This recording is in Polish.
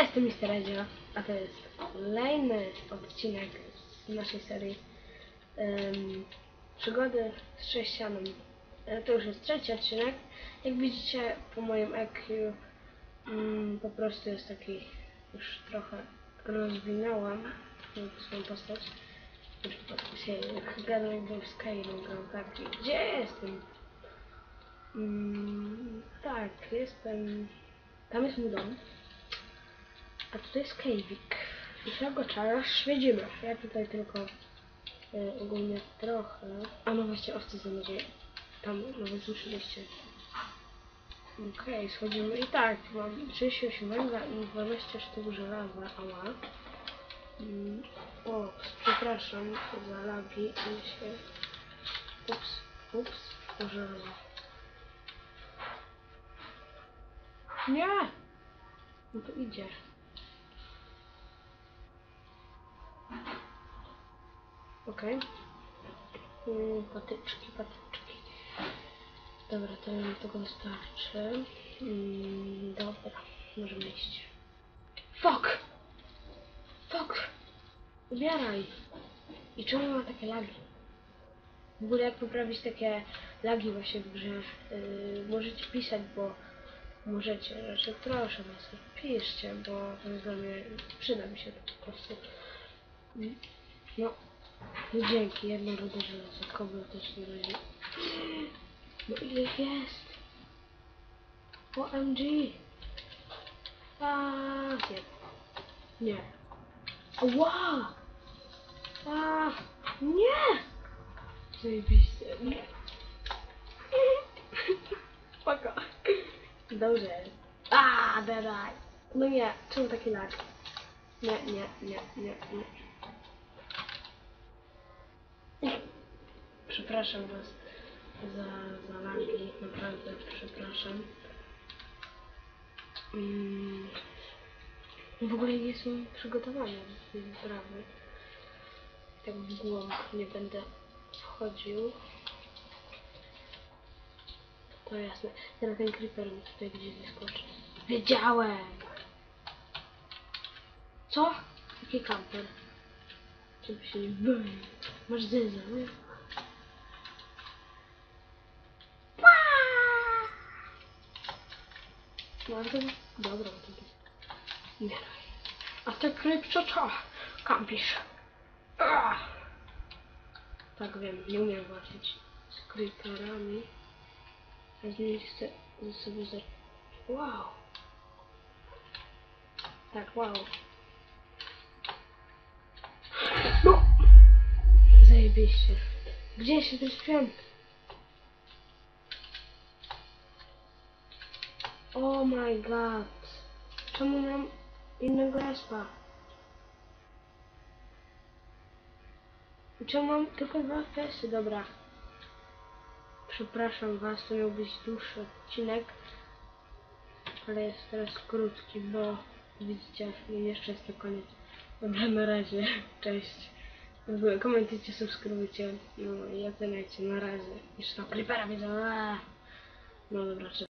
Jestem Mr. Edzio, a to jest kolejny odcinek z naszej serii em, Przygody z sześcianem. E, To już jest trzeci odcinek. Jak widzicie po moim EQ mm, po prostu jest taki już trochę rozwinąłem swoją postać. Przykład się gadał jakbym w Skyrim grał taki. Gdzie jestem? Mm, tak, jestem... Tam jest mój dom. A tutaj jest Kejwik. I czego czara śledzimy. Ja tutaj tylko e, ogólnie trochę. A no właśnie owce zanurzuję. Tam nawet słyszeliście. Okej, schodzimy. I tak, mam 38 węgla i 12 sztuk żelaza. Ała. Mm, o, przepraszam za lagi. Się... Ups, ups, żelazo. Nie! No to idzie. Okej. Mm, patyczki, patyczki. Dobra, to nam tego wystarczy. Mm, dobra, możemy iść. Fuck! Fuck! Ubieraj! I czemu ma takie lagi? W ogóle jak poprawić takie lagi właśnie w grze, yy, możecie pisać, bo możecie, znaczy proszę was, piszcie, bo to jest dla mnie, przyda mi się to po prostu. No, no dzięki, jedno rude żelazo, kogo też nie będzie. No ile jest? OMG! A nie. Nie. Wow! A nie! Zajebiście. Nie. Spoko. Dobrze. A, dawaj. No nie, czemu taki lag? Nie, nie, nie, nie, nie. Przepraszam was za, za lagi, naprawdę przepraszam. Mm. W ogóle nie są przygotowane do tej wyprawy. Tak w głąb nie będę wchodził. To jasne. Teraz ten creeper mi tutaj gdzieś wyskoczy. Wiedziałem! Co? Jaki kamper? Żeby się nie. Masz zyza, nie? To... Dobra, jest... Nie A ty krypto co? Kampisz. Ah! Tak wiem, nie umiem walczyć z creeperami. Ja z nich chcę sobie za... Wow! Tak, wow. No! Zajebiście. Gdzie się ten sprzęt? Oh my god. Czemu mam innego respa? Czemu mam tylko dwa FPS-y? Dobra. Przepraszam was, to miał być dłuższy odcinek. Ale jest teraz krótki, bo widzicie, jeszcze jest to koniec. Dobra, na razie. Cześć. Komentujcie, subskrybujcie. No i oceniajcie. Na razie. Jeszcze tam creepera widzę. No dobra.